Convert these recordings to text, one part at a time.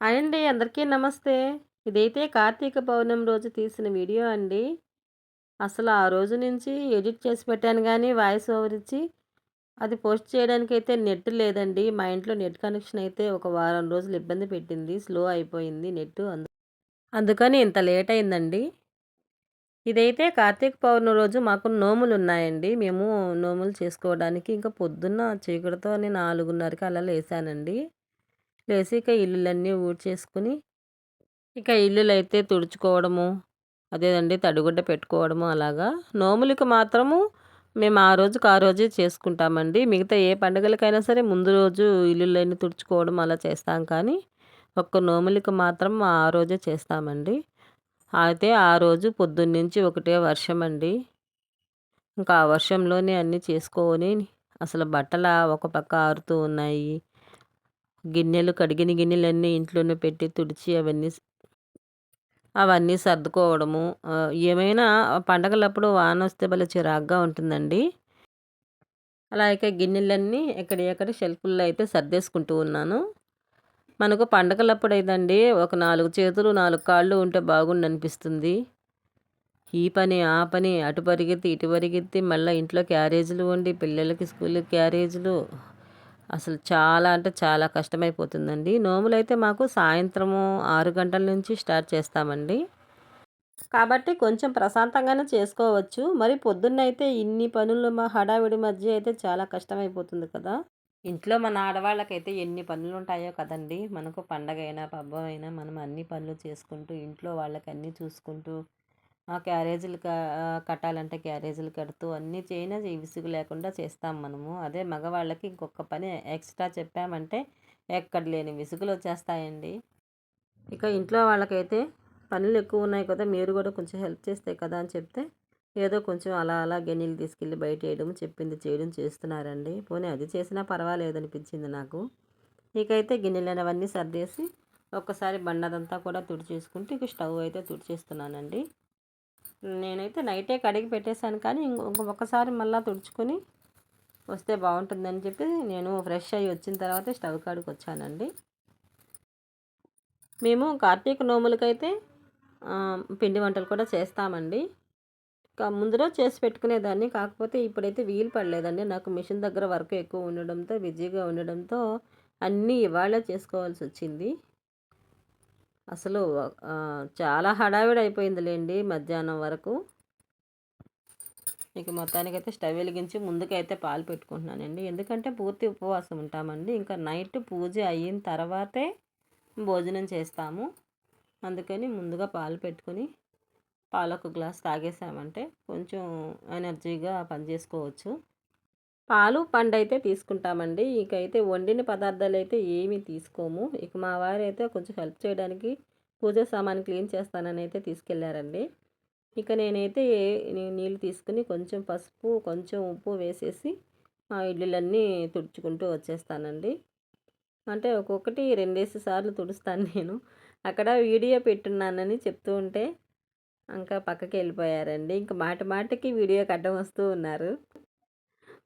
Hi అండి అందరికీ నమస్తే. ఇదైతే కార్తీక పౌర్ణమి రోజు తీసిన వీడియో అండి. అసలు ఆ రోజు నుంచి ఎడిట్ చేసి పెట్టాను కానీ వాయిస్ ఓవర్ ఇచ్చి అది పోస్ట్ చేయడానికి అయితే నెట్ లేదండి. మా ఇంట్లో నెట్ కనెక్షన్ అయితే ఒక వారం రోజులు ఇబ్బంది పెట్టింది. స్లో అయిపోయింది నెట్ అందు అందుకని ఇంత లేట్ అయిందండి. ఇదైతే కార్తీక పౌర్ణమి రోజు మాకు నోములు ఉన్నాయండి. మేము నోములు చేసుకోవడానికి ఇంకా పొద్దున్న చీకటితో నాలుగున్నరకి అలా లేసానండి. లేసి ఇక ఇల్లులన్నీ ఊడ్చేసుకుని ఇక ఇల్లులు అయితే తుడుచుకోవడము అదేదండి తడిగుడ్డ పెట్టుకోవడము అలాగా. నోములకి మాత్రము మేము ఆ రోజుకి ఆ రోజే చేసుకుంటామండి. మిగతా ఏ పండుగలకైనా సరే ముందు రోజు ఇల్లులన్నీ తుడుచుకోవడం అలా చేస్తాం కానీ ఒక్క నోములకి మాత్రం ఆ రోజే చేస్తామండి. అయితే ఆ రోజు పొద్దున్నుంచి ఒకటే వర్షం అండి ఇంకా ఆ వర్షంలోనే అన్నీ చేసుకొని అసలు బట్టల ఒక పక్క ఆరుతూ ఉన్నాయి. గిన్నెలు కడిగిన గిన్నెలన్నీ ఇంట్లోనే పెట్టి తుడిచి అవన్నీ అవన్నీ సర్దుకోవడము. ఏమైనా పండగలప్పుడు వాన వస్తే భలే చిరాగ్గా ఉంటుందండి. అలాగే గిన్నెలన్నీ గిన్నెలన్నీ ఎక్కడెక్కడ షెల్ఫుల్లో అయితే సర్దేసుకుంటూ ఉన్నాను. మనకు పండగలప్పుడు అయితండి ఒక నాలుగు చేతులు నాలుగు కాళ్ళు ఉంటే బాగుండు అనిపిస్తుంది ఈ పని ఆ పని అటు పరిగెత్తి ఇటు పరిగెత్తి మళ్ళీ ఇంట్లో క్యారేజీలు వండి పిల్లలకి స్కూల్ క్యారేజీలు అసలు చాలా అంటే చాలా కష్టమైపోతుందండి. నోములు అయితే మాకు సాయంత్రము ఆరు గంటల నుంచి స్టార్ట్ చేస్తామండి. కాబట్టి కొంచెం ప్రశాంతంగానే చేసుకోవచ్చు. మరి పొద్దున్న అయితే ఇన్ని పనులు మా హడావిడి మధ్య అయితే చాలా కష్టమైపోతుంది కదా. ఇంట్లో మన ఆడవాళ్ళకైతే ఎన్ని పనులు ఉంటాయో కదండి. మనకు పండగ అయినా పబ్బం అయినా మనం అన్ని పనులు చేసుకుంటూ ఇంట్లో వాళ్ళకి అన్నీ చూసుకుంటూ క్యారేజీలు కట్టాలంటే క్యారేజీలు కడుతూ అన్నీ చేయన విసుగు లేకుండా చేస్తాం మనము. అదే మగవాళ్ళకి ఇంకొక పని ఎక్స్ట్రా చెప్పామంటే ఎక్కడ లేని విసుగులు వచ్చేస్తాయండి. ఇక ఇంట్లో వాళ్ళకైతే పనులు ఎక్కువ ఉన్నాయి కదా మీరు కూడా కొంచెం హెల్ప్ చేస్తే కదా అని చెప్తే ఏదో కొంచెం అలా అలా గెనీలు తీసుకెళ్ళి బయట వేయడం చెప్పింది చేయడం చేస్తున్నారండి. పోనీ అది చేసినా పర్వాలేదు అనిపించింది నాకు. ఇకైతే గిన్నెలనవన్నీ సర్దేసి ఒక్కసారి బండదంతా కూడా తుడిచేసుకుంటే ఇక స్టవ్ అయితే తుడిచేస్తున్నానండి. నేనైతే నైటే కడిగి పెట్టేశాను కానీ ఇంకొకసారి మళ్ళీ తుడుచుకొని వస్తే బాగుంటుందని చెప్పి నేను ఫ్రెష్ అయ్యి వచ్చిన తర్వాత స్టవ్ కాడికి వచ్చానండి. మేము కార్తీక నోములకైతే పిండి వంటలు కూడా చేస్తామండి. ముందు రోజు చేసి పెట్టుకునేదాన్ని. కాకపోతే ఇప్పుడైతే వీలు పడలేదండి. నాకు మిషన్ దగ్గర వర్క్ ఎక్కువ ఉండడంతో బిజీగా ఉండడంతో అన్నీ ఇవాళ చేసుకోవాల్సి వచ్చింది. అసలు చాలా హడావిడి అయిపోయిందిలేండి మధ్యాహ్నం వరకు. ఇక మొత్తానికైతే స్టవ్ వెలిగించి ముందుకైతే పాలు పెట్టుకుంటున్నానండి. ఎందుకంటే పూర్తి ఉపవాసం ఉంటామండి. ఇంకా నైట్ పూజ అయిన తర్వాతే భోజనం చేస్తాము. అందుకని ముందుగా పాలు పెట్టుకొని పాలు ఒక గ్లాస్ తాగేసామంటే కొంచెం ఎనర్జీగా పనిచేసుకోవచ్చు. పాలు పండు అయితే తీసుకుంటామండి. ఇకైతే వండిన పదార్థాలు అయితే ఏమీ తీసుకోము. ఇక మా వారైతే కొంచెం హెల్ప్ చేయడానికి పూజ సామాన్ క్లీన్ చేస్తానని అయితే తీసుకెళ్ళారండి. ఇక నేనైతే నీళ్ళు తీసుకుని కొంచెం పసుపు కొంచెం ఉప్పు వేసేసి ఆ ఇడ్లీలన్నీ తుడుచుకుంటూ వచ్చేస్తానండి. అంటే ఒక్కొక్కటి రెండేసి సార్లు తుడుస్తాను నేను. అక్కడ వీడియో పెట్టున్నానని చెప్తూ ఉంటే ఇంకా పక్కకి వెళ్ళిపోయారండి ఇంకా మాట మాటకి వీడియో కట్టం వస్తూ ఉన్నారు.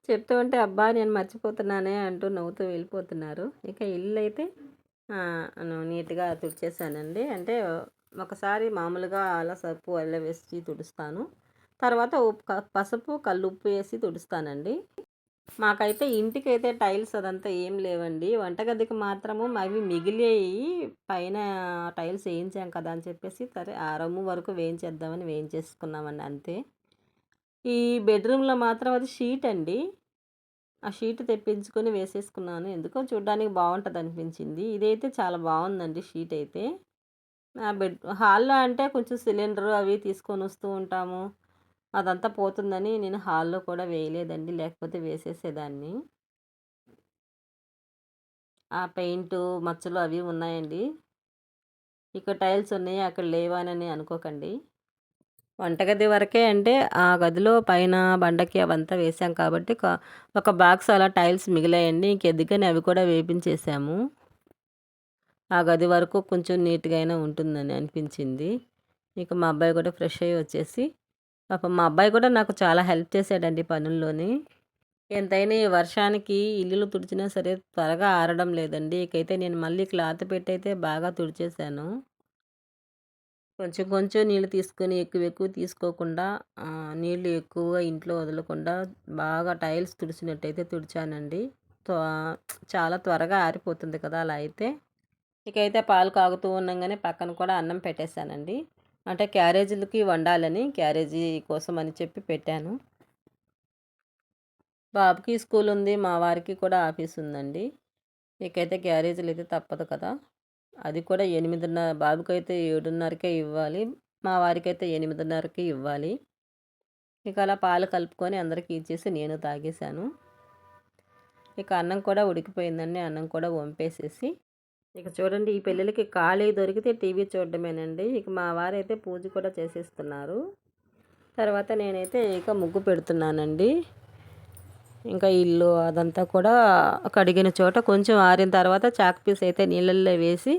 చెప్తూ ఉంటే అబ్బా నేను మర్చిపోతున్నానే అంటూ నవ్వుతూ వెళ్ళిపోతున్నారు. ఇక ఇల్లు అయితే నీట్గా తుడిచేసానండి అంటే ఒకసారి మామూలుగా అలా సర్పు అల్ల వేసి తుడుస్తాను. తర్వాత ఉప్పు పసుపు కల్లుప్పు వేసి తుడుస్తానండి. మాకైతే ఇంటికైతే టైల్స్ అదంతా ఏం లేవండి. వంటగదికి మాత్రము అవి మిగిలేయి. పైన టైల్స్ వేయించాం కదా అని చెప్పేసి సరే ఆ రమ్ము వరకు వేయించేద్దామని వేయించేసుకున్నామండి అంతే. ఈ బెడ్రూమ్లో మాత్రం అది షీట్ అండి ఆ షీట్ తెప్పించుకొని వేసేసుకున్నాను. ఎందుకో చూడడానికి బాగుంటుంది అనిపించింది ఇదైతే చాలా బాగుందండి షీట్ అయితే. ఆ బెడ్ హాల్లో అంటే కొంచెం సిలిండర్ అవి తీసుకొని వస్తూ ఉంటాము. అదంతా పోతుందని నేను హాల్లో కూడా వేయలేదండి లేకపోతే వేసేసేదాన్ని. ఆ పెయింట్ మచ్చలు అవి ఉన్నాయండి. ఇక్కడ టైల్స్ ఉన్నాయి అక్కడ లేవానని అనుకోకండి. వంటగది వరకే అంటే ఆ గదిలో పైన బండకి అవంతా వేసాం కాబట్టి ఒక బాక్స్ అలా టైల్స్ మిగిలాయండి. ఇంకెందుకని అవి కూడా వేపించేసాము. ఆ గది వరకు కొంచెం నీట్గా అయినా ఉంటుందని అనిపించింది. ఇక మా అబ్బాయి కూడా ఫ్రెష్ అయ్యి వచ్చేసి పాపం మా అబ్బాయి కూడా నాకు చాలా హెల్ప్ చేశాడండి పనుల్లోని. ఎంతైనా ఈ వర్షానికి ఇల్లులు తుడిచినా సరే త్వరగా ఆరడం లేదండి. ఇకైతే నేను మళ్ళీ క్లాత్ పెట్టయితే బాగా తుడిచేశాను. కొంచెం కొంచెం నీళ్ళు తీసుకొని ఎక్కువ ఎక్కువ తీసుకోకుండా నీళ్ళు ఎక్కువగా ఇంట్లో వదలకుండా బాగా టైల్స్ తుడిచినట్టయితే తుడిచానండి. చాలా త్వరగా ఆరిపోతుంది కదా అలా అయితే. ఇకైతే పాలు కాగుతూ ఉండగానే పక్కన కూడా అన్నం పెట్టేశానండి. అంటే క్యారేజీలకి వండాలని క్యారేజీ కోసం అని చెప్పి పెట్టాను. బాబుకి స్కూల్ ఉంది మా వారికి కూడా ఆఫీస్ ఉందండి. ఇకైతే క్యారేజీలు అయితే తప్పదు కదా. అది కూడా ఎనిమిదిన్నర బాబుకి అయితే ఏడున్నరకే ఇవ్వాలి. మా వారికి అయితే ఎనిమిదిన్నరకి ఇవ్వాలి. ఇక అలా పాలు కలుపుకొని అందరికీ ఇచ్చేసి నేను తాగేశాను. ఇక అన్నం కూడా ఉడికిపోయిందండి. అన్నం కూడా వంపేసేసి. ఇక చూడండి ఈ పిల్లలకి ఖాళీ దొరికితే టీవీ చూడడమేనండి. ఇక మా వారైతే పూజ కూడా చేసేస్తున్నారు. తర్వాత నేనైతే ఇక ముగ్గు పెడుతున్నానండి. ఇంకా ఇల్లు అదంతా కూడా కడిగిన చోట కొంచెం ఆరిన తర్వాత చాక్ పీస్ అయితే నీళ్ళల్లో వేసి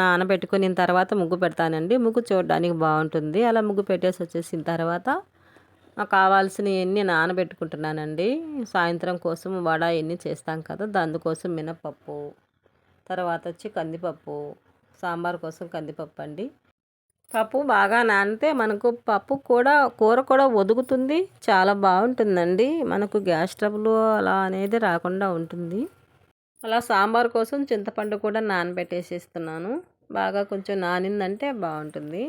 నానబెట్టుకుని తర్వాత ముగ్గు పెడతానండి. ముగ్గు చూడడానికి బాగుంటుంది. అలా ముగ్గు పెట్టేసి వచ్చేసిన తర్వాత కావాల్సినవన్నీ నానబెట్టుకుంటున్నానండి. సాయంత్రం కోసం వడ ఎన్ని చేస్తాం కదా దానికోసం మినపప్పు తర్వాత వచ్చి కందిపప్పు సాంబార్ కోసం కందిపప్పు అండి పప్పు బాగా నానితే మనకు పప్పు కూడా కూర కూడా ఒదుగుతుంది. చాలా బాగుంటుందండి. మనకు గ్యాస్ ట్రబుల్ అలా అనేది రాకుండా ఉంటుంది. అలా సాంబార్ కోసం చింతపండు కూడా నానబెట్టేసేస్తున్నాను. బాగా కొంచెం నానిందంటే బాగుంటుంది.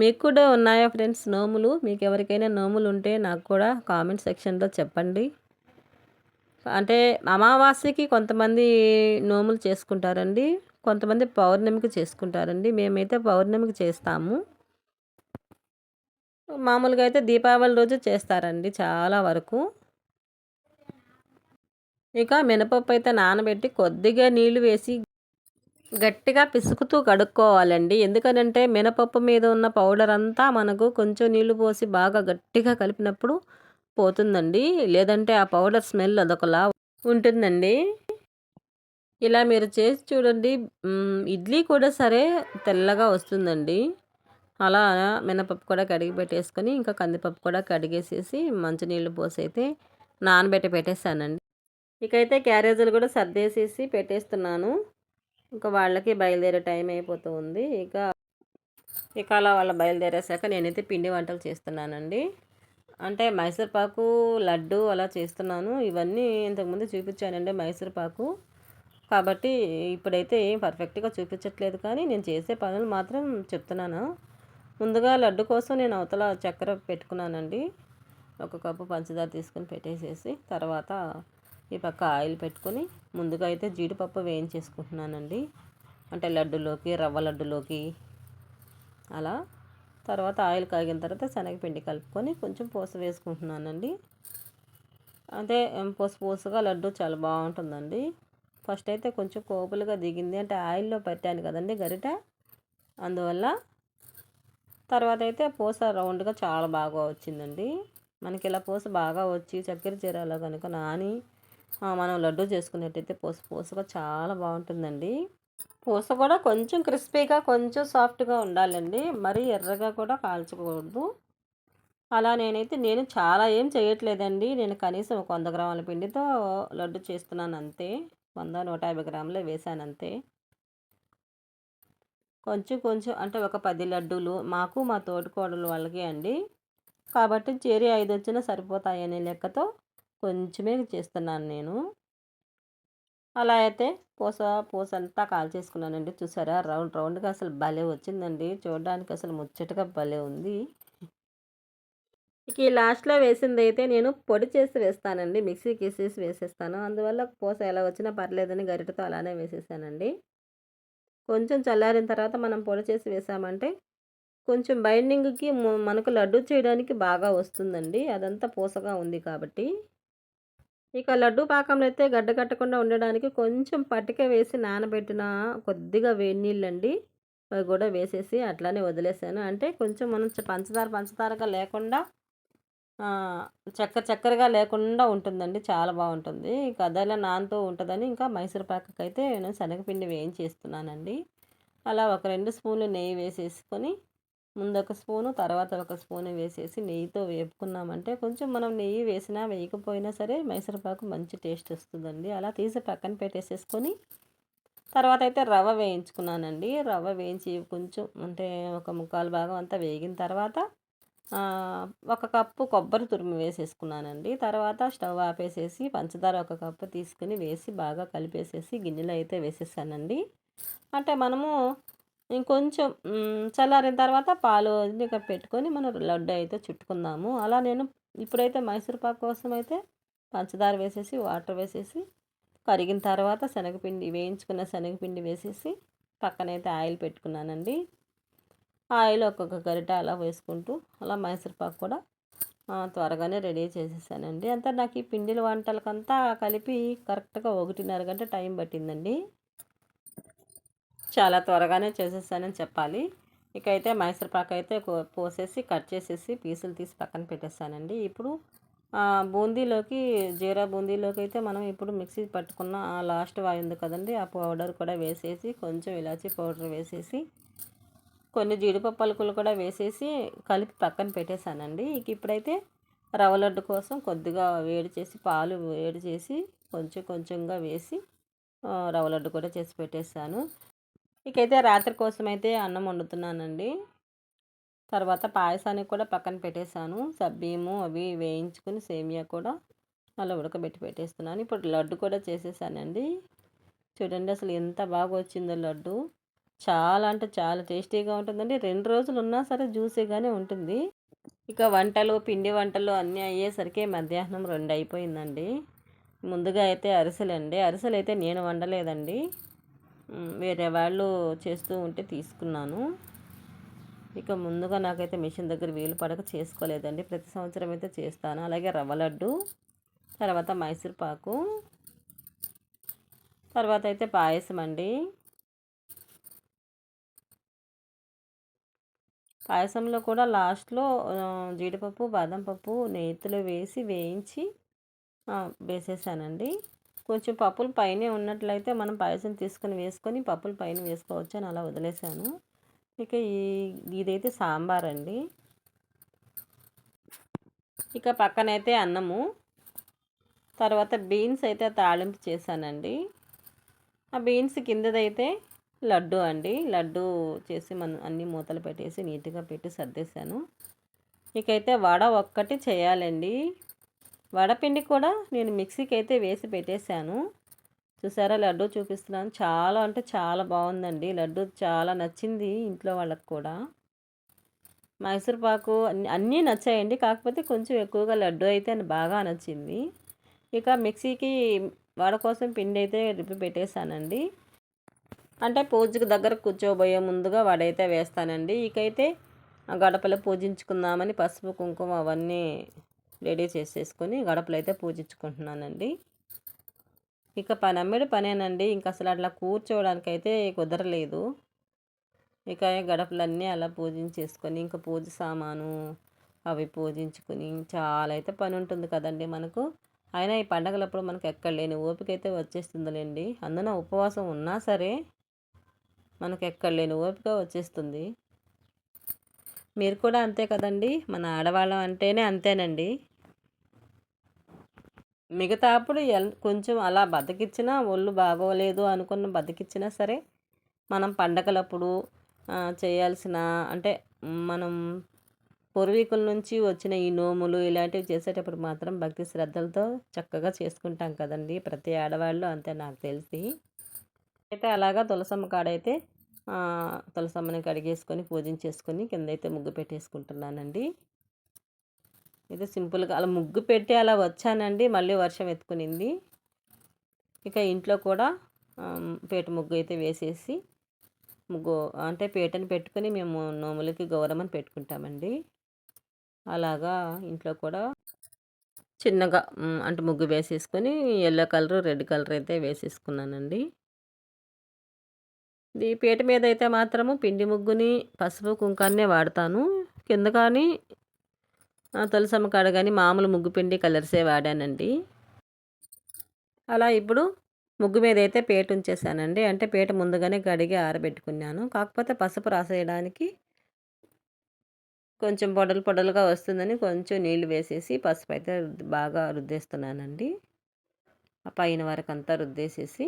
మీకు కూడా ఉన్నాయా ఫ్రెండ్స్ నోములు? మీకు ఎవరికైనా నోములు ఉంటే నాకు కూడా కామెంట్ సెక్షన్లో చెప్పండి. అంటే అమావాస్యకి కొంతమంది నోములు చేసుకుంటారండి. కొంతమంది పౌర్ణమికి చేసుకుంటారండి. మేమైతే పౌర్ణమికి చేస్తాము. మామూలుగా అయితే దీపావళి రోజు చేస్తారండి చాలా వరకు. ఇక మినపప్పు అయితే నానబెట్టి కొద్దిగా నీళ్ళు వేసి గట్టిగా పిసుకుతూ కడుక్కోవాలండి. ఎందుకనంటే మినపప్పు మీద ఉన్న పౌడర్ అంతా మనకు కొంచెం నీళ్ళు పోసి బాగా గట్టిగా కలిపినప్పుడు పోతుందండి. లేదంటే ఆ పౌడర్ స్మెల్ అదొకలా ఉంటుందండి. ఇలా మీరు చేసి చూడండి. ఇడ్లీ కూడా సరే తెల్లగా వస్తుందండి. అలా మినపప్పు కూడా కడిగి పెట్టేసుకొని ఇంకా కందిపప్పు కూడా కడిగేసేసి మంచినీళ్ళు పోసి అయితే నానబెట్టి పెట్టేశానండి ఇకైతే క్యారేజీలు కూడా సర్దేసేసి పెట్టేస్తున్నాను. ఇంకా వాళ్ళకి బయలుదేరే టైం అయిపోతూ ఉంది ఇక ఇక అలా వాళ్ళు బయలుదేరేసాక నేనైతే పిండి వంటలు చేస్తున్నానండి. అంటే మైసూర్పాకు లడ్డు అలా చేస్తున్నాను. ఇవన్నీ ఇంతకుముందు చూపించానండి మైసూర్పాకు కాబట్టి ఇప్పుడైతే ఏం పర్ఫెక్ట్గా చూపించట్లేదు కానీ నేను చేసే పనులు మాత్రం చెప్తున్నాను. ముందుగా లడ్డు కోసం నేను అవతల చక్కెర పెట్టుకున్నానండి. ఒక కప్పు పంచదార తీసుకొని పెట్టేసేసి తర్వాత ఈ పక్క ఆయిల్ పెట్టుకొని ముందుగా అయితే జీడిపప్పు వేయించేసుకుంటున్నానండి. అంటే లడ్డులోకి రవ్వ లడ్డులోకి అలా. తర్వాత ఆయిల్ కాగిన తర్వాత శనగపిండి కలుపుకొని కొంచెం పూస వేసుకుంటున్నానండి. అంటే పూస పూసగా లడ్డు చాలా బాగుంటుందండి. ఫస్ట్ అయితే కొంచెం కోపులుగా దిగింది. అంటే ఆయిల్లో పెట్టాను కదండి గరిట. అందువల్ల తర్వాత అయితే పూస రౌండ్గా చాలా బాగా వచ్చిందండి. మనకి ఇలా పూస బాగా వచ్చి చక్కెర చీరలో కనుక నాని మనం లడ్డు చేసుకున్నట్టయితే పూస పూసగా చాలా బాగుంటుందండి. పూస కూడా కొంచెం క్రిస్పీగా కొంచెం సాఫ్ట్గా ఉండాలండి. మరీ ఎర్రగా కూడా కాల్చకూడదు. అలా నేనైతే నేను చాలా ఏం చేయట్లేదండి. నేను కనీసం ఒక వంద గ్రాముల పిండితో లడ్డు చేస్తున్నాను అంతే. వంద నూట యాభై గ్రాములు వేసాను అంతే కొంచెం కొంచెం అంటే ఒక పది లడ్డూలు మాకు మా తోటికోడలు వాళ్ళకి అండి. కాబట్టి చేరి ఐదు వచ్చినా సరిపోతాయనే లెక్కతో కొంచెమే చేస్తున్నాను నేను. అలా అయితే పూస పూస అంతా కాల్ చేసుకున్నానండి చూసారా రౌండ్ రౌండ్గా అసలు భలే వచ్చిందండి. చూడడానికి అసలు ముచ్చటగా భలే ఉంది. ఇక ఈ లాస్ట్లో వేసింది అయితే నేను పొడి చేసి వేస్తానండి. మిక్సీకి వేసేసి వేసేస్తాను. అందువల్ల పూస ఎలా వచ్చినా పర్లేదని గరిటతో అలానే వేసేసానండి. కొంచెం చల్లారిన తర్వాత మనం పొడి చేసి వేసామంటే కొంచెం బైండింగ్కి మనకు లడ్డు చేయడానికి బాగా వస్తుందండి. అదంతా పూసగా ఉంది కాబట్టి. ఇక లడ్డు పాకంలో అయితే గడ్డ కట్టకుండా ఉండడానికి కొంచెం పటిక వేసి నానబెట్టిన కొద్దిగా వేడి నీళ్ళండి. అవి కూడా వేసేసి అట్లానే వదిలేసాను. అంటే కొంచెం మనం పంచదార పంచదారగా లేకుండా చక్కెర చక్కెరగా లేకుండా ఉంటుందండి. చాలా బాగుంటుంది. ఇంకా అదలా నాన్తో ఉంటుందని ఇంకా మైసూర్ పాకకి అయితే నేను శనగపిండి వేయించేస్తున్నానండి. అలా ఒక రెండు స్పూన్లు నెయ్యి వేసేసుకొని ముందు ఒక స్పూను తర్వాత ఒక స్పూన్ వేసేసి నెయ్యితో వేపుకున్నామంటే కొంచెం మనం నెయ్యి వేసినా వేయకపోయినా సరే మైసూరుపాకు మంచి టేస్ట్ వస్తుందండి. అలా తీసి పక్కన పెట్టేసేసుకొని తర్వాత అయితే రవ్వ వేయించుకున్నానండి. రవ్వ వేయించి కొంచెం అంటే ఒక ముక్కాలు భాగం అంతా వేగిన తర్వాత ఒక కప్పు కొబ్బరి తురుము వేసేసుకున్నానండి. తర్వాత స్టవ్ ఆపేసేసి పంచదార ఒక కప్పు తీసుకుని వేసి బాగా కలిపేసేసి గిన్నెలో అయితే వేసేసానండి. అంటే మనము ఇంకొంచెం చల్లారిన తర్వాత పాలు ఇక పెట్టుకొని మనం లడ్డు అయితే చుట్టుకుందాము. అలా నేను ఇప్పుడైతే మైసూర్ పాక్ కోసం అయితే పంచదార వేసేసి వాటర్ వేసేసి కరిగిన తర్వాత శనగపిండి వేయించుకున్న శనగపిండి వేసేసి పక్కనైతే ఆయిల్ పెట్టుకున్నానండి. ఆయిల్ ఒక్కొక్క గరిట అలా వేసుకుంటూ అలా మైసూర్పాకు కూడా త్వరగానే రెడీ చేసేసానండి. అంతా నాకు ఈ పిండిల వంటలకంతా కలిపి కరెక్ట్గా ఒకటిన్నర గంట టైం పట్టిందండి. చాలా త్వరగానే చేసేసానని చెప్పాలి. ఇక అయితే మైసూర్ అయితే పోసేసి కట్ చేసేసి పీసులు తీసి పక్కన పెట్టేసానండి. ఇప్పుడు బూందీలోకి జీరా బూందీలోకి అయితే మనం ఇప్పుడు మిక్సీ పట్టుకున్న ఆ లాస్ట్ వాయి ఉంది కదండి ఆ పౌడర్ కూడా వేసేసి కొంచెం ఇలాచీ పౌడర్ వేసేసి కొన్ని జీడిపప్పు పలుకులు కూడా వేసేసి కలిపి పక్కన పెట్టేశానండి. ఇక ఇప్పుడైతే రవ్వ లడ్డు కోసం కొద్దిగా వేడి చేసి పాలు వేడి చేసి కొంచెం కొంచెంగా వేసి రవ్వ లడ్డు కూడా చేసి పెట్టేశాను. ఇకైతే రాత్రి కోసం అయితే అన్నం వండుతున్నానండి. తర్వాత పాయసానికి కూడా పక్కన పెట్టేశాను. సబ్బీము అవి వేయించుకుని సేమియా కూడా అలా ఉడకబెట్టి పెట్టేస్తున్నాను. ఇప్పుడు లడ్డు కూడా చేసేసానండి చూడండి అసలు ఎంత బాగా వచ్చిందో లడ్డు. చాలా అంటే చాలా టేస్టీగా ఉంటుందండి. రెండు రోజులు ఉన్నా సరే జ్యూసీగానే ఉంటుంది. ఇక వంటలు పిండి వంటలు అన్నీ అయ్యేసరికి మధ్యాహ్నం రెండు అయిపోయిందండి. ముందుగా అయితే అరిసెలండి. అరిసెలు అయితే నేను వండలేదండి. వేరే వాళ్ళు చేస్తూ ఉంటే తీసుకున్నాను. ఇక ముందుగా నాకైతే మిషన్ దగ్గర వీలు పడక చేసుకోలేదండి. ప్రతి సంవత్సరం అయితే చేస్తాను. అలాగే రవ్వ లడ్డు తర్వాత మైసూర్ పాకు తర్వాత అయితే పాయసం అండి పాయసంలో కూడా లాస్ట్లో జీడిపప్పు బాదం పప్పు నేతిలో వేసి వేయించి వేసేసానండి. కొంచెం పప్పులు పైన ఉన్నట్లయితే మనం పాయసం తీసుకొని వేసుకొని పప్పులు పైన వేసుకోవచ్చు అని అలా వదిలేసాను. ఇక ఈ ఇదైతే సాంబార్ అండి ఇక పక్కనైతే అన్నము. తర్వాత బీన్స్ అయితే తాళింపు చేశానండి. ఆ బీన్స్ కిందదైతే లడ్డు అండి. లడ్డు చేసి మన అన్ని మూతలు పెట్టేసి నీట్గా పెట్టి సర్దేశాను. ఇకైతే వడ ఒక్కటి చేయాలండి. వడపిండి కూడా నేను మిక్సీకి అయితే వేసి పెట్టేశాను. చూసారా లడ్డు చూపిస్తున్నాను. చాలా అంటే చాలా బాగుందండి. లడ్డు చాలా నచ్చింది ఇంట్లో వాళ్ళకి కూడా. మైసూర్పాకు అన్నీ నచ్చాయండి. కాకపోతే కొంచెం ఎక్కువగా లడ్డు అయితే బాగా నచ్చింది. ఇక మిక్సీకి వాడ కోసం పిండి అయితే రిప్పి పెట్టేశానండి. అంటే పూజకు దగ్గర కూర్చోబోయే ముందుగా వాడైతే వేస్తానండి. ఇకైతే గడపలో పూజించుకుందామని పసుపు కుంకుమ అవన్నీ రెడీ చేసేసుకొని గడపలు అయితే పూజించుకుంటున్నానండి. ఇక పని పనేనండి. ఇంక అసలు అట్లా కూర్చోవడానికి అయితే కుదరలేదు. ఇక గడపలన్నీ అలా పూజించేసుకొని ఇంకా పూజ సామాను అవి పూజించుకుని చాలా అయితే పని ఉంటుంది కదండి మనకు. అయినా ఈ పండగలప్పుడు మనకు ఎక్కడ లేని ఓపిక అయితే వచ్చేస్తుందిలేండి. అందున ఉపవాసం ఉన్నా సరే మనకు ఎక్కడ లేని ఓపిక వచ్చేస్తుంది. మీరు కూడా అంతే కదండి? మన ఆడవాళ్ళం అంటేనే అంతేనండి. మిగతా అప్పుడు కొంచెం అలా బతికిచ్చినా ఒళ్ళు బాగోలేదు అనుకున్న బతికిచ్చినా సరే మనం పండగలప్పుడు చేయాల్సిన అంటే మనం పూర్వీకుల నుంచి వచ్చిన ఈ నోములు ఇలాంటివి చేసేటప్పుడు మాత్రం భక్తి శ్రద్ధలతో చక్కగా చేసుకుంటాం కదండి. ప్రతి ఆడవాళ్ళు అంతే నాకు తెలిసి. అయితే అలాగా తులసమ్మ కాడైతే తులసమ్మని కడిగేసుకొని పూజించేసుకొని కింద అయితే ముగ్గు పెట్టేసుకుంటున్నానండి. ఇది సింపుల్గా అలా ముగ్గు పెట్టి అలా వచ్చానండి మళ్ళీ వర్షం ఎత్తుకునింది. ఇక ఇంట్లో కూడా పేట ముగ్గు అయితే వేసేసి ముగ్గు అంటే పేటను పెట్టుకుని మేము నోములకి గౌరమ్మని పెట్టుకుంటామండి. అలాగా ఇంట్లో కూడా చిన్నగా అంటే ముగ్గు వేసేసుకొని ఎల్లో కలర్ రెడ్ కలర్ అయితే వేసేసుకున్నానండి. ఈ పీట మీద అయితే మాత్రము పిండి ముగ్గుని పసుపు కుంకాన్నే వాడతాను. కింద కానీ తులసమ్మ కాడ కానీ మామూలు ముగ్గు పిండి కలర్సే వాడానండి. అలా ఇప్పుడు ముగ్గు మీద అయితే పేట ఉంచేసానండి. అంటే పేట ముందుగానే కడిగి ఆరబెట్టుకున్నాను. కాకపోతే పసుపు రాసేయడానికి కొంచెం పొడలు పొడలుగా వస్తుందని కొంచెం నీళ్ళు వేసేసి పసుపు అయితే బాగా రుద్దేస్తున్నానండి. ఆ పైన వరకు అంతా రుద్దేసేసి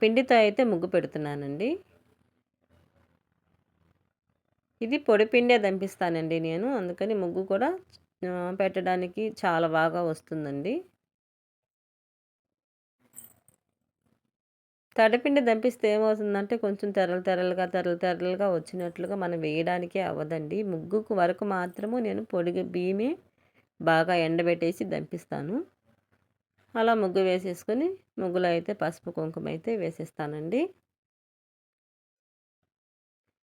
పిండితో అయితే ముగ్గు పెడుతున్నానండి. ఇది పొడి పిండే దంపిస్తానండి నేను. అందుకని ముగ్గు కూడా పెట్టడానికి చాలా బాగా వస్తుందండి. తడిపిండి దంపిస్తే ఏమవుతుందంటే కొంచెం తెరలు తెరలుగా తెరలు తెరలుగా వచ్చినట్లుగా మనం వేయడానికే అవ్వదండి. ముగ్గుకు వరకు మాత్రము నేను పొడి బియ్యమే బాగా ఎండబెట్టేసి దంపిస్తాను. అలా ముగ్గు వేసేసుకొని ముగ్గులో అయితే పసుపు కుంకుమ అయితే వేసేస్తానండి.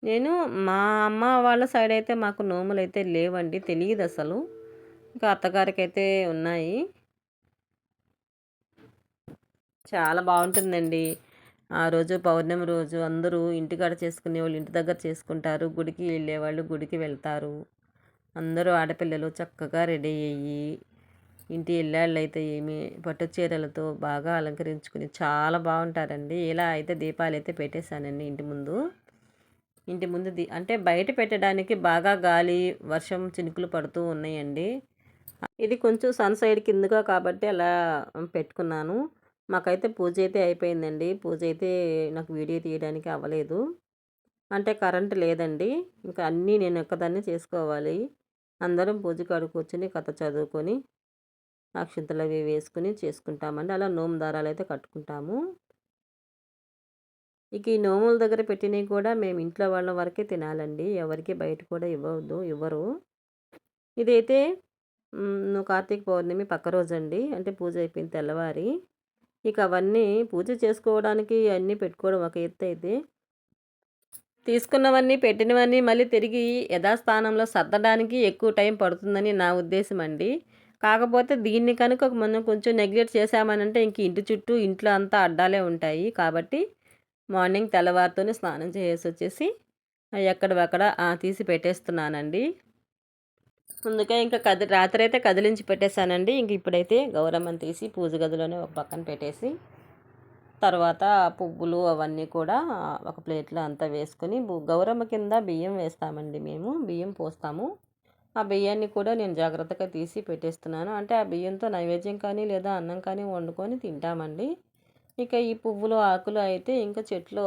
నేను మా అమ్మ వాళ్ళ సైడ్ అయితే మాకు నోములు అయితే లేవండి తెలియదు అసలు. ఇంకా అత్తగారికి అయితే ఉన్నాయి. చాలా బాగుంటుందండి. ఆ రోజు పౌర్ణమి రోజు అందరూ ఇంటికాడ చేసుకునే వాళ్ళు ఇంటి దగ్గర చేసుకుంటారు గుడికి వెళ్ళేవాళ్ళు గుడికి వెళ్తారు. అందరూ ఆడపిల్లలు చక్కగా రెడీ అయ్యి ఇంటి ఇళ్ళాళ్ళు అయితే ఏమి పట్టు చీరలతో బాగా అలంకరించుకుని చాలా బాగుంటారండి. ఇలా అయితే దీపాలు అయితే పెట్టేశానండి ఇంటి ముందు. ఇంటి ముందు దీ అంటే బయట పెట్టడానికి బాగా గాలి వర్షం చినుకులు పడుతూ ఉన్నాయండి. ఇది కొంచెం సన్ సైడ్ కిందగా కాబట్టి అలా పెట్టుకున్నాను. మాకైతే పూజ అయితే అయిపోయిందండి. పూజ అయితే నాకు వీడియో తీయడానికి అవ్వలేదు. అంటే కరెంట్ లేదండి. ఇంకా అన్నీ నేను ఒక్కదాన్ని చేసుకోవాలి. అందరం పూజ కాడు కూర్చొని కథ చదువుకొని అక్షంతలు అవి వేసుకుని చేసుకుంటామండి. అలా నోము దారాలు అయితే కట్టుకుంటాము. ఇక ఈ నోముల దగ్గర పెట్టినవి కూడా మేము ఇంట్లో వాళ్ళ వరకే తినాలండి. ఎవరికి బయట కూడా ఇవ్వద్దు ఇవ్వరు. ఇదైతే కార్తీక పౌర్ణమి పక్క రోజు అండి అంటే పూజ అయిపోయింది తెల్లవారి. ఇక అవన్నీ పూజ చేసుకోవడానికి అన్నీ పెట్టుకోవడం ఒక ఎత్తు అయితే. తీసుకున్నవన్నీ పెట్టినవన్నీ మళ్ళీ తిరిగి యథాస్థానంలో సర్దడానికి ఎక్కువ టైం పడుతుందని నా ఉద్దేశం అండి కాకపోతే దీన్ని కనుక మనం కొంచెం నెగ్లెక్ట్ చేసామనంటే ఇంక ఇంటి చుట్టూ ఇంట్లో అంతా అడ్డాలే ఉంటాయి. కాబట్టి మార్నింగ్ తెల్లవారితోనే స్నానం చేసి వచ్చేసి ఎక్కడవక్కడ తీసి పెట్టేస్తున్నానండి. అందుకే ఇంకా కది రాత్రి అయితే కదిలించి పెట్టేశానండి. ఇంక ఇప్పుడైతే గౌరమ్మని తీసి పూజ గదిలోనే ఒక పక్కన పెట్టేసి తర్వాత పువ్వులు అవన్నీ కూడా ఒక ప్లేట్లో అంతా వేసుకొని గౌరమ్మ కింద బియ్యం వేస్తామండి మేము. బియ్యం పోస్తాము. ఆ బియ్యాన్ని కూడా నేను జాగ్రత్తగా తీసి పెట్టేస్తున్నాను. అంటే ఆ బియ్యంతో నైవేద్యం కానీ లేదా అన్నం కానీ వండుకొని తింటామండి. ఇక ఈ పువ్వులు ఆకులు అయితే ఇంకా చెట్లు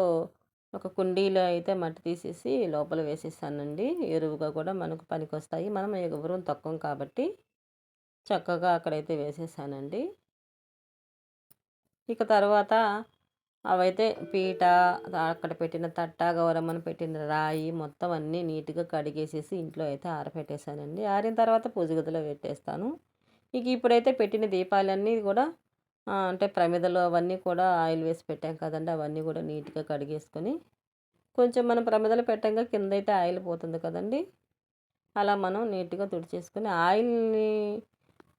ఒక కుండీలో అయితే మట్టి తీసేసి లోపల వేసేసానండి ఎరువుగా కూడా మనకు పనికొస్తాయి. మనం ఎవరు తక్కువ కాబట్టి చక్కగా అక్కడైతే వేసేసానండి ఇక తర్వాత అవైతే పీట అక్కడ పెట్టిన తట్ట గౌరమ్మను పెట్టిన రాయి మొత్తం అన్నీ నీట్గా కడిగేసేసి ఇంట్లో అయితే ఆరపెట్టేశానండి. ఆరిన తర్వాత పూజ గదిలో పెట్టేస్తాను. ఇక ఇప్పుడైతే పెట్టిన దీపాలన్నీ కూడా అంటే ప్రమిదలు అవన్నీ కూడా ఆయిల్ వేసి పెట్టాం కదండి అవన్నీ కూడా నీట్గా కడిగేసుకొని. కొంచెం మనం ప్రమిదలు పెట్టంగా కింద అయితే ఆయిల్ పోతుంది కదండి. అలా మనం నీట్గా తుడిచేసుకొని ఆయిల్ని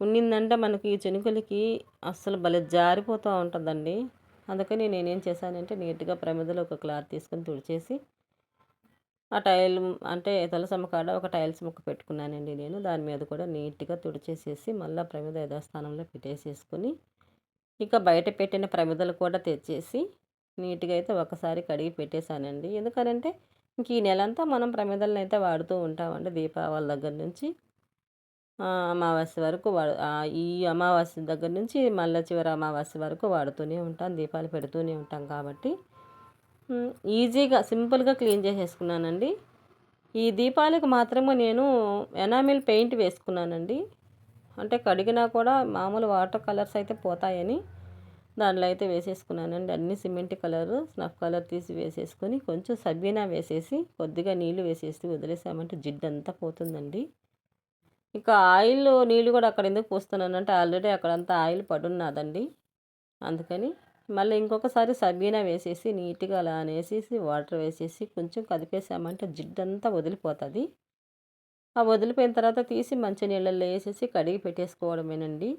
ఉన్నిందంటే మనకి ఈ చెనుకులకి అస్సలు భలే జారిపోతూ ఉంటుందండి. అందుకని నేనేం చేశానంటే నీట్గా ప్రమిదలో ఒక క్లాత్ తీసుకొని తుడిచేసి ఆ టైల్ అంటే తులసమ్మ కాడ ఒక టైల్స్ ముక్క పెట్టుకున్నానండి నేను. దాని మీద కూడా నీట్గా తుడిచేసేసి మళ్ళీ ప్రమిద యథాస్థానంలో పెట్టేసేసుకొని ఇంకా బయట పెట్టిన ప్రమిదలు కూడా తెచ్చేసి నీట్గా అయితే ఒకసారి కడిగి పెట్టేశానండి. ఎందుకనంటే ఇంక ఈ నెలంతా మనం ప్రమిదలను అయితే వాడుతూ ఉంటామండి దీపావళి దగ్గర నుంచి. అమావాస్య వరకు వాడు ఈ అమావాస్య దగ్గర నుంచి మళ్ళీ చివరి అమావాస్య వరకు వాడుతూనే ఉంటాం దీపాలు పెడుతూనే ఉంటాం కాబట్టి. ఈజీగా సింపుల్గా క్లీన్ చేసేసుకున్నానండి. ఈ దీపాలకు మాత్రము నేను ఎనామిల్ పెయింట్ వేసుకున్నానండి. అంటే కడిగినా కూడా మామూలు వాటర్ కలర్స్ అయితే పోతాయని దాంట్లో అయితే వేసేసుకున్నానండి. అన్ని సిమెంట్ కలర్ స్నఫ్ కలర్ తీసి వేసేసుకొని కొంచెం సబ్బీనా వేసేసి కొద్దిగా నీళ్ళు వేసేసి వదిలేసామంటే జిడ్డు అంతా పోతుందండి. ఇక ఆయిల్ నీళ్ళు కూడా అక్కడ ఎందుకు పోస్తున్నానంటే ఆల్రెడీ అక్కడంతా ఆయిల్ పడున్నదండి. అందుకని మళ్ళీ ఇంకొకసారి సబీనా వేసేసి నీట్గా అలా అనేసేసి వాటర్ వేసేసి కొంచెం కదిపేసామంటే జిడ్డంతా వదిలిపోతుంది. ఆ వదిలిపోయిన తర్వాత తీసి మంచి నీళ్ళల్లో వేసేసి కడిగి పెట్టేసుకోవడమేనండి.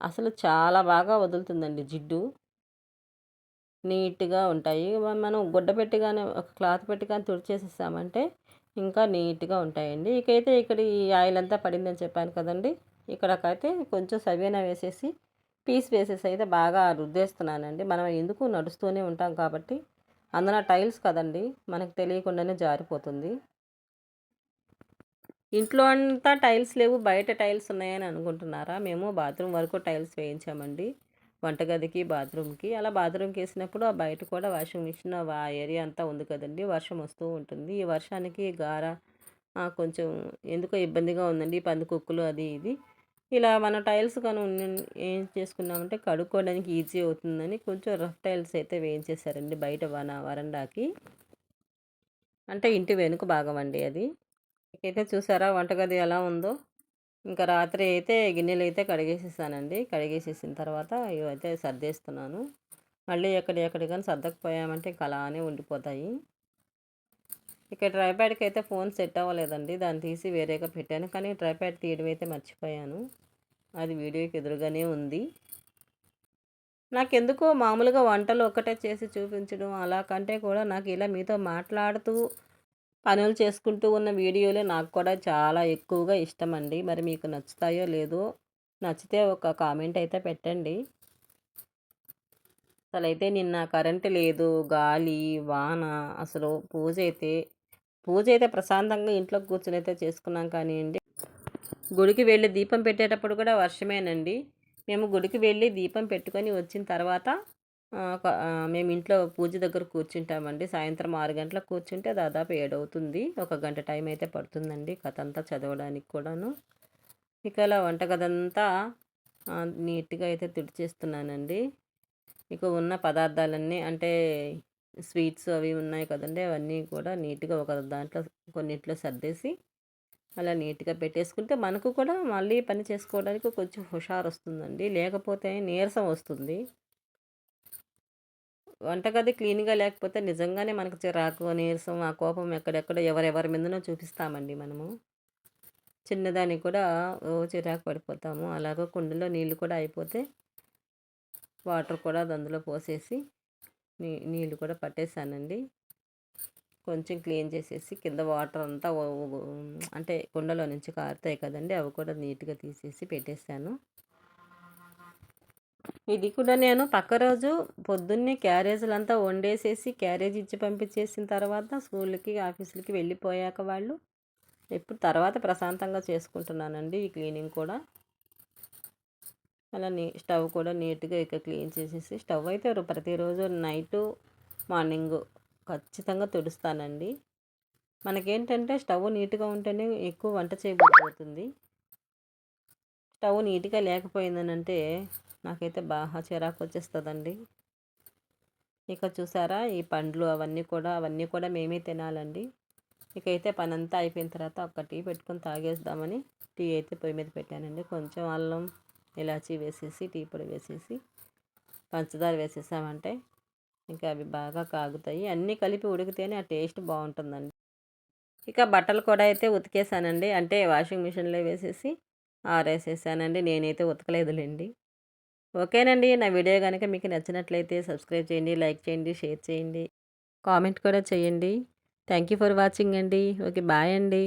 అసలు చాలా బాగా వదులుతుందండి జిడ్డు. నీట్గా ఉంటాయి. మనం గుడ్డ పెట్టి కానీ ఒక క్లాత్ పెట్టి కానీ తుడిచేసేసామంటే ఇంకా నీట్గా ఉంటాయండి. ఇకైతే ఇక్కడ ఈ ఆయిల్ అంతా పడిందని చెప్పాను కదండి. ఇక్కడకైతే కొంచెం సవేనా వేసేసి పీస్ వేసేసి అయితే బాగా రుద్దేస్తున్నానండి. మనం ఎందుకు నడుస్తూనే ఉంటాం కాబట్టి. అందున టైల్స్ కదండి మనకు తెలియకుండానే జారిపోతుంది. ఇంట్లో అంతా టైల్స్ లేవు బయట టైల్స్ ఉన్నాయని అనుకుంటున్నారా? మేము బాత్రూమ్ వరకు టైల్స్ వేయించామండి. వంటగదికి బాత్రూమ్కి. అలా బాత్రూమ్కి వేసినప్పుడు ఆ బయట కూడా వాషింగ్ మిషన్ ఆ ఏరియా అంతా ఉంది కదండి వర్షం వస్తూ ఉంటుంది. ఈ వర్షానికి గార కొంచెం ఎందుకో ఇబ్బందిగా ఉందండి పందికొక్కులు అది ఇది. ఇలా మన టైల్స్ కానీ ఏం చేసుకున్నామంటే కడుక్కోవడానికి ఈజీ అవుతుందని కొంచెం రఫ్ టైల్స్ అయితే వేయించేశారండి బయట వన వరండాకి. అంటే ఇంటి వెనుక భాగం అండి అది. అయితే చూసారా వంటగది ఎలా ఉందో? ఇంకా రాత్రి అయితే గిన్నెలు అయితే కడిగేసేసానండి. కడిగేసేసిన తర్వాత ఇవైతే సర్దేస్తున్నాను. మళ్ళీ ఎక్కడి కానీ సర్దకపోయామంటే ఇంకా అలానే ఉండిపోతాయి. ఇక ట్రైప్యాడ్కి అయితే ఫోన్ సెట్ అవ్వలేదండి. దాన్ని తీసి వేరేగా పెట్టాను. కానీ ట్రైప్యాడ్ తీయడం అయితే మర్చిపోయాను. అది వీడియోకి ఎదురుగానే ఉంది. నాకెందుకో మామూలుగా వంటలు ఒక్కటే చేసి చూపించడం అలా కంటే కూడా నాకు ఇలా మీతో మాట్లాడుతూ పనులు చేసుకుంటూ ఉన్న వీడియోలు నాకు కూడా చాలా ఎక్కువగా ఇష్టం అండి మరి మీకు నచ్చుతాయో లేదో నచ్చితే ఒక కామెంట్ అయితే పెట్టండి. అసలు అయితే నిన్న కరెంటు లేదు గాలి వాన అసలు పూజ అయితే పూజ అయితే ప్రశాంతంగా ఇంట్లో కూర్చొని అయితే చేసుకున్నాం కానివ్వండి. గుడికి వెళ్ళి దీపం పెట్టేటప్పుడు కూడా వర్షమేనండి. మేము గుడికి వెళ్ళి దీపం పెట్టుకొని వచ్చిన తర్వాత మేము ఇంట్లో పూజ దగ్గర కూర్చుంటామండి. సాయంత్రం ఆరు గంటలకు కూర్చుంటే దాదాపు ఏడవుతుంది. ఒక గంట టైం అయితే పడుతుందండి కథ అంతా చదవడానికి కూడాను. ఇక అలా వంటగదంతా నీట్గా అయితే తుడిచేస్తున్నానండి. ఇక ఉన్న పదార్థాలన్నీ అంటే స్వీట్స్ అవి ఉన్నాయి కదండి అవన్నీ కూడా నీట్గా ఒక దాంట్లో కొన్నిట్లో సర్దేసి అలా నీట్గా పెట్టేసుకుంటే మనకు కూడా మళ్ళీ పని చేసుకోవడానికి కొంచెం హుషారు వస్తుందండి లేకపోతే నీరసం వస్తుంది. వంటగది క్లీన్గా లేకపోతే నిజంగానే మనకు చిరాకు నీరసం ఆ కోపం ఎక్కడెక్కడ ఎవరెవరి మీదనో చూపిస్తామండి మనము. చిన్నదానికి కూడా ఓ చిరాకు పడిపోతాము. అలాగే కుండలో నీళ్ళు కూడా అయిపోతే వాటర్ కూడా అందులో పోసేసి నీ నీళ్ళు కూడా పట్టేశానండి కొంచెం క్లీన్ చేసేసి కింద వాటర్ అంతా అంటే కుండలో నుంచి కారుతాయి కదండి అవి కూడా నీట్గా తీసేసి పెట్టేశాను ఇది కూడా నేను పక్క రోజు పొద్దున్నే క్యారేజీలంతా వండేసేసి క్యారేజ్ ఇచ్చి పంపించేసిన తర్వాత స్కూల్కి ఆఫీసులకి వెళ్ళిపోయాక వాళ్ళు ఇప్పుడు తర్వాత ప్రశాంతంగా చేసుకుంటున్నానండి ఈ క్లీనింగ్ కూడా. అలా నీ స్టవ్ కూడా నీట్గా ఇక క్లీన్ చేసేసి స్టవ్ అయితే ప్రతిరోజు నైటు మార్నింగ్ ఖచ్చితంగా తుడుస్తానండి. మనకేంటంటే స్టవ్ నీట్గా ఉంటేనే ఎక్కువ వంట చేయబడిపోతుంది స్టవ్ నీట్గా లేకపోయిందనంటే నాకైతే బాగా చిరాకు వచ్చేస్తుందండి ఇక చూసారా ఈ పండ్లు అవన్నీ కూడా అవన్నీ కూడా మేమే తినాలండి. ఇక అయితే పని అంతా అయిపోయిన తర్వాత ఒక టీ పెట్టుకొని తాగేద్దామని టీ అయితే పొయ్యి మీద పెట్టానండి. కొంచెం అల్లం ఇలాచీ వేసేసి టీ పొడి వేసేసి పంచదార వేసేసామంటే ఇంకా అవి బాగా కాగుతాయి. అన్నీ కలిపి ఉడికితేనే ఆ టేస్ట్ బాగుంటుందండి. ఇక బట్టలు కూడా అయితే ఉతికేసానండి. అంటే వాషింగ్ మిషన్లో వేసేసి ఆరేసేసానండి. నేనైతే ఉతకలేదులేండి. ఓకేనండి. నా వీడియో కనుక మీకు నచ్చినట్లయితే సబ్స్క్రైబ్ చేయండి లైక్ చేయండి షేర్ చేయండి కామెంట్ కూడా చేయండి. థ్యాంక్ యూ ఫర్ వాచింగ్ అండి. ఓకే బాయ్ అండి.